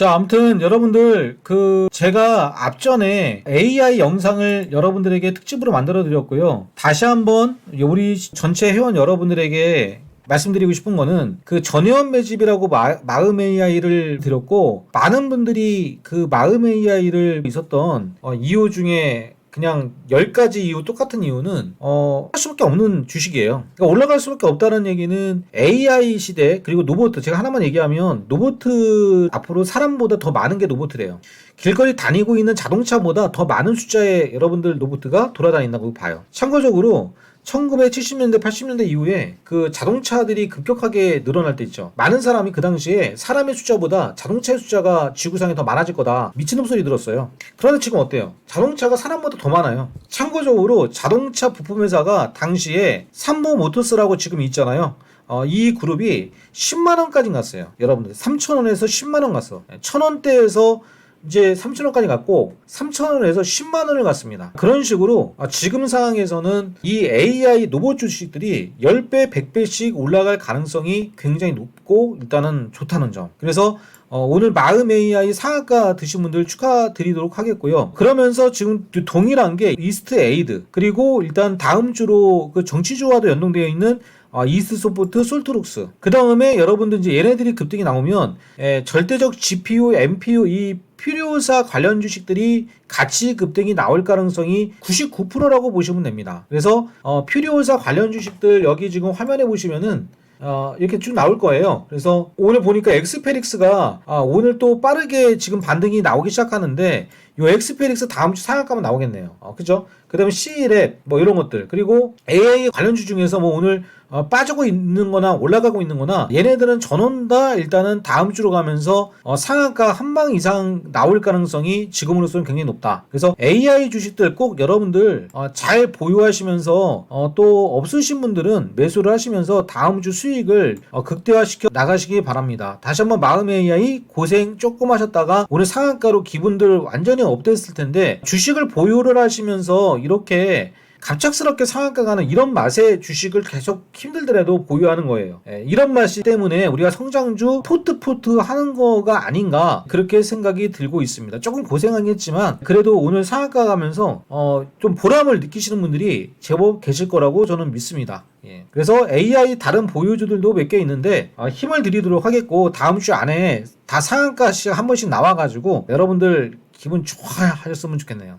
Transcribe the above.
자, 아무튼 여러분들 그 제가 앞전에 AI 영상을 여러분들에게 특집으로 만들어 드렸고요. 다시 한번 우리 전체 회원 여러분들에게 말씀드리고 싶은 거는 그 전회원 매집이라고 마, 마음 AI를 드렸고 많은 분들이 그 마음 AI를 있었던 어, 이유 중에 그냥 10가지 이유 똑같은 이유는 어, 할 수밖에 없는 주식이에요. 그러니까 올라갈 수밖에 없다는 얘기는 AI 시대 그리고 로봇 제가 하나만 얘기하면 로봇 앞으로 사람보다 더 많은 게 로봇이래요. 길거리 다니고 있는 자동차보다 더 많은 숫자의 여러분들 로봇가 돌아다닌다고 봐요. 참고적으로 1970년대, 80년대 이후에 그 자동차들이 급격하게 늘어날 때 있죠. 많은 사람이 그 당시에 사람의 숫자보다 자동차의 숫자가 지구상에 더 많아질 거다. 미친놈 소리 들었어요. 그런데 지금 어때요? 자동차가 사람보다 더 많아요. 참고적으로 자동차 부품 회사가 당시에 삼보 모터스라고 지금 있잖아요. 어, 이 그룹이 10만 원까지 갔어요. 여러분들 3천 원에서 10만 원 갔어. 천 원대에서 이제 3천원까지 갔고 3천원에서 10만원을 갔습니다. 그런 식으로 아, 지금 상황에서는 이 AI 로봇 주식들이 10배, 100배씩 올라갈 가능성이 굉장히 높고 일단은 좋다는 점. 그래서 어, 오늘 마음 AI 상한가 드신 분들 축하드리도록 하겠고요. 그러면서 지금 동일한 게 이스트 에이드 그리고 일단 다음 주로 그 정치주와도 연동되어 있는 어, 이스트 소프트, 솔트룩스. 그 다음에 여러분들 이제 얘네들이 급등이 나오면 에, 절대적 GPU, MPU 이 필요사 관련 주식들이 같이 급등이 나올 가능성이 99%라고 보시면 됩니다. 그래서 어, 필요사 관련 주식들 여기 지금 화면에 보시면은 어, 이렇게 쭉 나올 거예요. 그래서 오늘 보니까 엑스페릭스가 아, 오늘 또 빠르게 지금 반등이 나오기 시작하는데 요 엑스페릭스 다음 주 상한가면 나오겠네요. 어, 그죠? 그 다음에 C랩 뭐 이런 것들 그리고 AI 관련주 중에서 뭐 오늘 어, 빠지고 있는 거나 올라가고 있는 거나 얘네들은 전원 다 일단은 다음 주로 가면서 어, 상한가 한 방 이상 나올 가능성이 지금으로서는 굉장히 높다. 그래서 AI 주식들 꼭 여러분들 어, 잘 보유하시면서 어, 또 없으신 분들은 매수를 하시면서 다음 주 수익을 어, 극대화시켜 나가시기 바랍니다. 다시 한번 마음 AI 고생 조금 하셨다가 오늘 상한가로 기분들 완전히 업됐을 텐데 주식을 보유를 하시면서 이렇게 갑작스럽게 상한가 가는 이런 맛의 주식을 계속 힘들더라도 보유하는 거예요. 예, 이런 맛이 때문에 우리가 성장주 포트포트 하는 거가 아닌가 그렇게 생각이 들고 있습니다. 조금 고생하겠지만 그래도 오늘 상한가 가면서 어, 좀 보람을 느끼시는 분들이 제법 계실 거라고 저는 믿습니다. 예. 그래서 AI 다른 보유주들도 몇 개 있는데 어, 힘을 드리도록 하겠고 다음 주 안에 다 상한가씩 한 번씩 나와가지고 여러분들 기분 좋아하셨으면 좋겠네요.